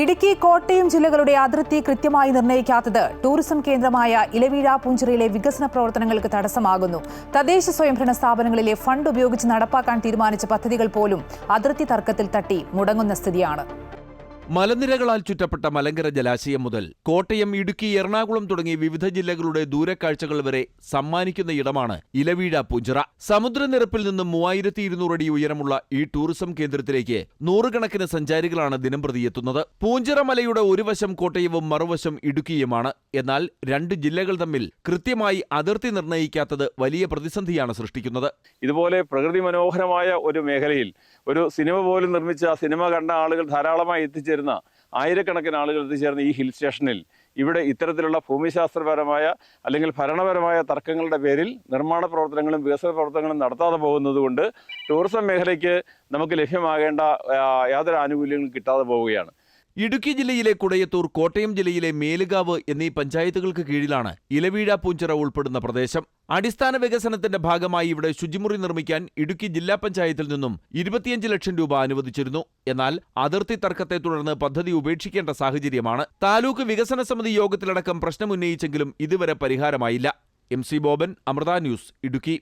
ഇടുക്കി കോട്ടയം ജില്ലകളുടെ അതിർത്തി കൃത്യമായി നിർണയിക്കാത്തത് ടൂറിസം കേന്ദ്രമായ ഇലവീഴ പുഞ്ചിറയിലെ വികസന പ്രവർത്തനങ്ങൾക്ക് തടസ്സമാകുന്നു. തദ്ദേശ സ്വയംഭരണ സ്ഥാപനങ്ങളിലെ ഫണ്ട് ഉപയോഗിച്ച് നടപ്പാക്കാൻ തീരുമാനിച്ച പദ്ധതികൾ പോലും അതിർത്തി തർക്കത്തിൽ തട്ടി മുടങ്ങുന്ന സ്ഥിതിയാണ്. മലനിരകളാൽ ചുറ്റപ്പെട്ട മലങ്കര ജലാശയം മുതൽ കോട്ടയം ഇടുക്കി എറണാകുളം തുടങ്ങി വിവിധ ജില്ലകളുടെ ദൂരക്കാഴ്ചകൾ വരെ സമ്മാനിക്കുന്ന ഇടമാണ് ഇലവീഴ പുഞ്ചിറ. സമുദ്രനിരപ്പിൽ നിന്നും മൂവായിരത്തി ഇരുന്നൂറ് അടി ഉയരമുള്ള ഈ ടൂറിസം കേന്ദ്രത്തിലേക്ക് നൂറുകണക്കിന് സഞ്ചാരികളാണ് ദിനംപ്രതി എത്തുന്നത്. പൂഞ്ചിറ മലയുടെ ഒരു വശം കോട്ടയവും മറുവശം ഇടുക്കിയുമാണ്. എന്നാൽ രണ്ട് ജില്ലകൾ തമ്മിൽ കൃത്യമായി അതിർത്തി നിർണയിക്കാത്തത് വലിയ പ്രതിസന്ധിയാണ് സൃഷ്ടിക്കുന്നത്. ഇതുപോലെ പ്രകൃതി മനോഹരമായ ഒരു മേഖലയിൽ ഒരു സിനിമ പോലും നിർമ്മിച്ച സിനിമ കണ്ട ആളുകൾ ധാരാളമായി എത്തിച്ചേരുന്ന ആയിരക്കണക്കിന് ആളുകൾ എത്തിച്ചേർന്ന ഈ ഹിൽ സ്റ്റേഷനിൽ. ഇവിടെ ഇത്തരത്തിലുള്ള ഭൂമിശാസ്ത്രപരമായ അല്ലെങ്കിൽ ഭരണപരമായ തർക്കങ്ങളുടെ പേരിൽ നിർമ്മാണ പ്രവർത്തനങ്ങളും വികസന പ്രവർത്തനങ്ങളും നടത്താതെ പോകുന്നതുകൊണ്ട് ടൂറിസം മേഖലയ്ക്ക് നമുക്ക് ലഭ്യമാകേണ്ട യാതൊരു ആനുകൂല്യങ്ങളും കിട്ടാതെ പോവുകയാണ്. ഇടുക്കി ജില്ലയിലെ കുടയത്തൂർ കോട്ടയം ജില്ലയിലെ മേലുകാവ് എന്നീ പഞ്ചായത്തുകൾക്ക് കീഴിലാണ് ഇലവീഴ പൂഞ്ചിറ ഉൾപ്പെടുന്ന പ്രദേശം. അടിസ്ഥാന വികസനത്തിന്റെ ഭാഗമായി ഇവിടെ ശുചിമുറി നിർമ്മിക്കാൻ ഇടുക്കി ജില്ലാ പഞ്ചായത്തിൽ നിന്നും ഇരുപത്തിയഞ്ച് ലക്ഷം രൂപ അനുവദിച്ചിരുന്നു. എന്നാൽ അതിർത്തി തർക്കത്തെ തുടർന്ന് പദ്ധതി ഉപേക്ഷിക്കേണ്ട സാഹചര്യമാണ്. താലൂക്ക് വികസന സമിതി യോഗത്തിലടക്കം പ്രശ്നമുന്നയിച്ചെങ്കിലും ഇതുവരെ പരിഹാരമായില്ല. M C Boban Amrita news Idukki.